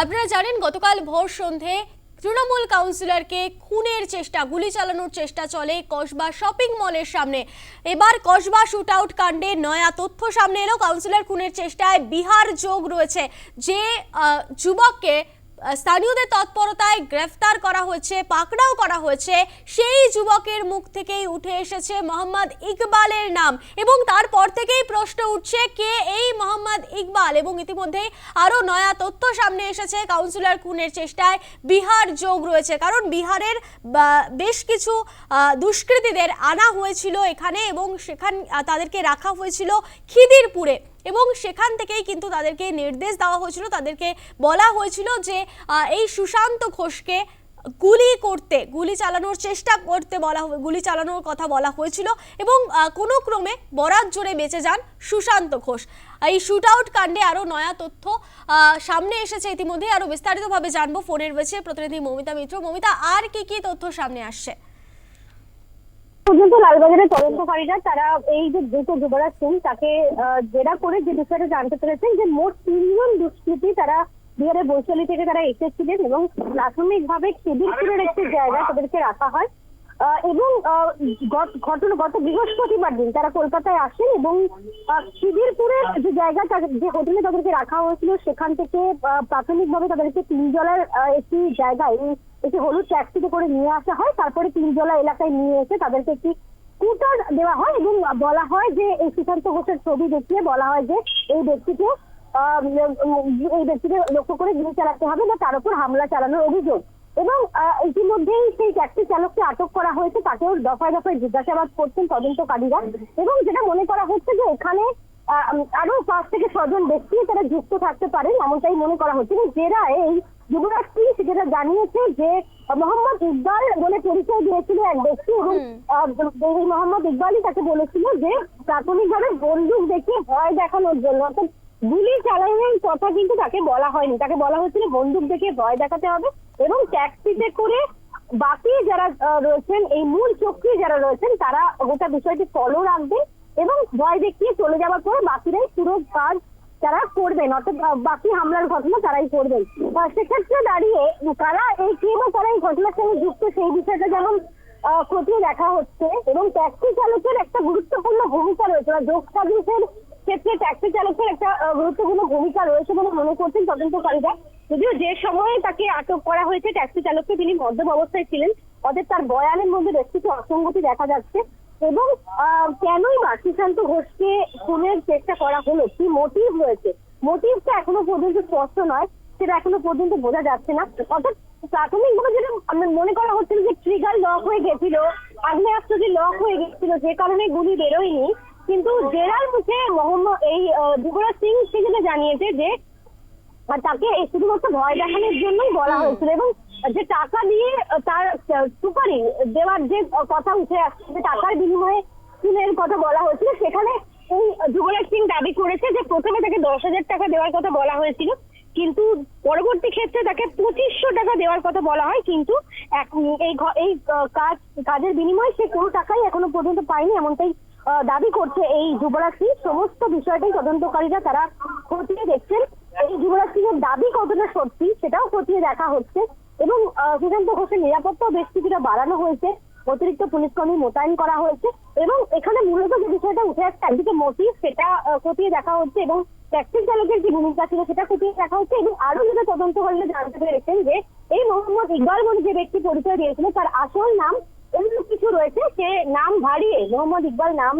আপনারা জানেন, গতকাল ভোর সন্ধে তৃণমূল কাউন্সিলরকে খুনের চেষ্টা, গুলি চালানোর চেষ্টা চলে কসবা শপিং মলের সামনে। এবার কসবা শুট আউট কাণ্ডে নয়া তথ্য সামনে এলো। কাউন্সিলর খুনের চেষ্টায় বিহার যোগ রয়েছে। যে যুবককে স্থানীয়দের তৎপরতায় গ্রেফতার করা হয়েছে, পাকড়াও করা হয়েছে। সেই যুবকের মুখ থেকেই উঠে এসেছে মোহাম্মদ ইকবালের নাম এবং তারপর থেকেই প্রশ্ন উঠছে কে এই মোহাম্মদ ইকবাল এবং ইতিমধ্যেই আরও নয়া তথ্য সামনে এসেছে। কাউন্সিলর খুনের চেষ্টায় বিহার যোগ রয়েছে, কারণ বিহারের বেশ কিছু দুষ্কৃতীদের আনা হয়েছিল এখানে এবং সেখান তাদেরকে রাখা হয়েছিল খিদিরপুরে। এবং সেখান থেকেই কিন্তু তাদেরকে নির্দেশ দেওয়া হয়েছিল, তাদেরকে বলা হয়েছিল যে এই সুশান্ত ঘোষকে গুলি করতে, গুলি চালানোর চেষ্টা করতে বলা গুলি চালানোর কথা বলা হয়েছিল এবং কোনো ক্রমে বরাত জোরে বেঁচে যান সুশান্ত ঘোষ। এই শুট আউট কাণ্ডে আরও নয়া তথ্য সামনে এসেছে ইতিমধ্যে আরও বিস্তারিতভাবে জানব। ফোনের রয়েছে প্রতিনিধি মমিতা মিত্র। মমিতা, আর কি কি তথ্য সামনে আসছে? পর্যন্ত লালবাজারের তদন্তকারীরা তারা এই যে দ্রুত যুবরাজ সিং তাকে আহ, জেরা করে যে বিষয়টা জানতে পেরেছেন যে মোট তিনজন দুষ্কৃতি তারা বিহারের বৈশালী থেকে তারা এসেছিলেন এবং প্রাথমিকভাবে খিদিরপুরের একটি জায়গা তাদেরকে রাখা হয়। এবং ঘটনা গত বৃহস্পতিবার দিন তারা কলকাতায় আসেন এবং আহ, খিদিরপুরের যে জায়গা যে হোটেলে তাদেরকে রাখা হয়েছিল সেখান থেকে প্রাথমিকভাবে তাদেরকে তিনজলার আহ, একটি জায়গায় একটি হলুদ ট্যাক্সিতে করে নিয়ে আসা হয়। তারপরে তিনজলা এলাকায় নিয়ে এসে তাদেরকে একটি স্কুটার দেওয়া হয় এবং বলা হয় যে এই সুশান্ত ঘোষের ছবি দেখিয়ে বলা হয় যে এই ব্যক্তিকে এই ব্যক্তিকে লক্ষ্য করে গুলি চালাতে হবে বা তার উপর হামলা চালানোর অভিযোগ। এবং ইতিমধ্যেই সেই ট্যাক্সি চালককে আটক করা হয়েছে তাকেও দফায় দফায় জিজ্ঞাসাবাদ করছেন তদন্তকারীরা এবং যেটা মনে করা হচ্ছে যে এখানে আরও পাঁচ থেকে ছজন ব্যক্তি তারা যুক্ত থাকতে পারেন এমনটাই মনে করা হচ্ছে। এবং এই যুবরাজ সিং যেটা জানিয়েছে যে মোহাম্মদ ইকবাল বলে পরিচয় দিয়েছিল এক ব্যক্তি এবং এই মোহাম্মদ ইকবালই তাকে বলেছিল যে প্রাথমিকভাবে বন্দুক দেখিয়ে ভয় দেখানোর জন্য। অর্থাৎ গুলি চালানোর কথা কিন্তু তাকে বলা হয়নি। তাকে বলা হয়েছিল বন্দুক দেখিয়ে ভয় দেখাতে হবে। এবং ট্যাক্সিতে করে বাকি যারা রয়েছেন, এই মূল চক্রী যারা রয়েছেন, তারা গোটা বিষয়টি ফলো রাখবেন এবং ভয় দেখিয়ে চলে যাওয়ার পরে বাকিরাই পুরো কাজ তারা করবেন। অর্থাৎ বাকি হামলার ঘটনা তারাই করবেন। সেক্ষেত্রে দাঁড়িয়ে কারা এই কে বা তারা এই ঘটনার সঙ্গে যুক্ত, সেই বিষয়টা যেমন খতিয়ে দেখা হচ্ছে এবং ট্যাক্সি চালকের একটা গুরুত্বপূর্ণ ভূমিকা রয়েছে। বা যোগ সার্ভিসের ক্ষেত্রে ট্যাক্সি চালকের একটা গুরুত্বপূর্ণ ভূমিকা রয়েছে বলে মনে করছেন তদন্তকারীরা। যদিও যে সময়ে তাকে আটক করা হয়েছে, ট্যাক্সি চালককে তিনি মদ্যপ অবস্থায় ছিলেন অতএব তার বয়ানের মধ্যে বেশ কিছু অসঙ্গতি দেখা যাচ্ছে। এবং কেনই বা সুশান্ত ঘোষকে খুনের চেষ্টা করা হলো? কি মোটিভ রয়েছে? মোটিভটা এখনও পর্যন্ত স্পষ্ট নয়, সেটা এখনও পর্যন্ত বোঝা যাচ্ছে না। অর্থাৎ প্রাথমিকভাবে যেটা মনে করা হচ্ছিল যে ট্রিগার লক হয়ে গেছিল, আগ্নেয়াস্ত্রটি লক হয়ে গেছিল, যে কারণে গুলি বেরোয়নি। কিন্তু জেরার মুখে মোহাম্মদ, এই যুবরাজ সিং সে যেটা জানিয়েছে যে আর তাকে শুধুমাত্র ভয় দেখানোর জন্যই বলা হয়েছিল এবং যে টাকা দিয়ে তার সুপারি দেওয়ার যে কথা উঠে আসছে যে টাকার বিনিময়ে খুনের কথা বলা হয়েছিল সেখানে এই যুবরাজ সিং দাবি করেছে যে প্রথমে তাকে দশ হাজার টাকা দেওয়ার কথা বলা হয়েছিল কিন্তু পরবর্তী ক্ষেত্রে তাকে পঁচিশশো টাকা দেওয়ার কথা বলা হয় কিন্তু এই এই কাজ কাজের বিনিময়ে সে কোনো টাকাই এখনও পর্যন্ত পায়নি এমনটাই দাবি করছে এই যুবরাজ সিং। সমস্ত বিষয়টাই তদন্তকারীরা তারা খতিয়ে দেখছেন। এই যুবরাজ সিং এর দাবি কতটা সত্যি সেটাও খতিয়ে দেখা হচ্ছে এবং সুশান্ত ঘোষের নিরাপত্তাও বেশ কিছুটা বাড়ানো হয়েছে। অতিরিক্ত পুলিশ কর্মী মোতায়েন করা হয়েছে এবং এখানে মূলত যে বিষয়টা উঠে আসছে, একদিকে মোটিভ সেটা খতিয়ে দেখা হচ্ছে এবং ট্যাক্সি চালকের যে ভূমিকা ছিল সেটা খতিয়ে দেখা হচ্ছে এবং আরও যেটা তদন্তকারীরা জানতে পেরেছেন যে এই মোহাম্মদ ইকবাল বলে যে ব্যক্তি পরিচয় দিয়েছিল, তার আসল নাম অন্য কিছু রয়েছে, সে নাম ভারিয়ে মোহাম্মদ ইকবাল নাম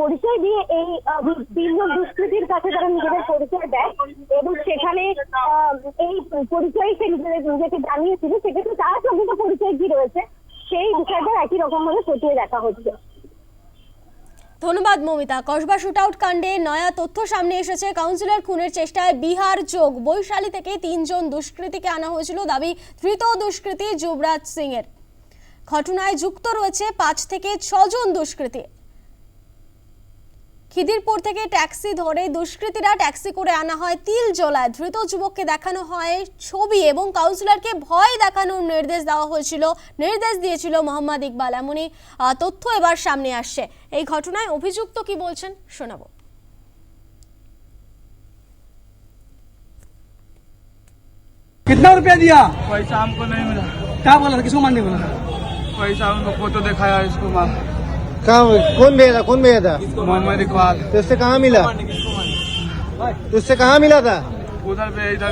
পরিচয় দিয়ে এই তিনজন দুষ্কৃতির কাছে তারা নিজেদের পরিচয় দেয় এবং সেখানে এই পরিচয় সে নিজেদের, নিজেকে জানিয়েছিল, সেক্ষেত্রে তার প্রকৃত পরিচয় কি রয়েছে, সেই বিষয়টা একই রকম ভাবে খতিয়ে দেখা হচ্ছে। ধন্যবাদ, মমিতা। কসবা শুট আউট কাণ্ডে নয়া তথ্য সামনে এসেছে। কাউন্সিলর খুনের চেষ্টায় বিহার যোগ। বৈশালী থেকে তিনজন দুষ্কৃতীকে আনা হয়েছিল। দাবি, ধৃত দুষ্কৃতী যুবরাজ সিং এর ঘটনায় যুক্ত রয়েছে পাঁচ থেকে ছজন দুষ্কৃতী। খিদিরপুর থেকে ট্যাক্সি ধরে দুষ্কৃতীরা ট্যাক্সি করে আনা হয় তিল জলায় ধৃত যুবককে দেখানো হয় ছবি এবং কাউন্সিলরকে ভয় দেখানোর নির্দেশ দেওয়া হয়েছিল নির্দেশ দিয়েছিল মোহাম্মদ ইকবাল এমনই আহ, তথ্য এবার সামনে আসছে এই ঘটনায় অভিযুক্ত কি বলছেন শোনাবো कितना रुपया दिया पैसा हमको नहीं मिला क्या बोला था किसको मारने बोला था पैसा उनको फोटो दिखाया इसको मार कहाँ कौन भेजा कौन भेजा था? मोहम्मद इकबाल। तो तुझसे कहाँ मिला? तो तुझसे कहाँ मिला था? उधर पे इधर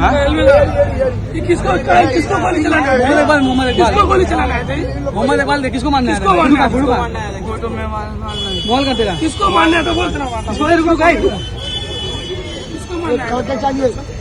हाँ? किसको है मोहम्मद इकबाल किसको गोली है मोहम्मद इकबाल किसको मानना है किसको मारना तो है किसको है तो बोलते है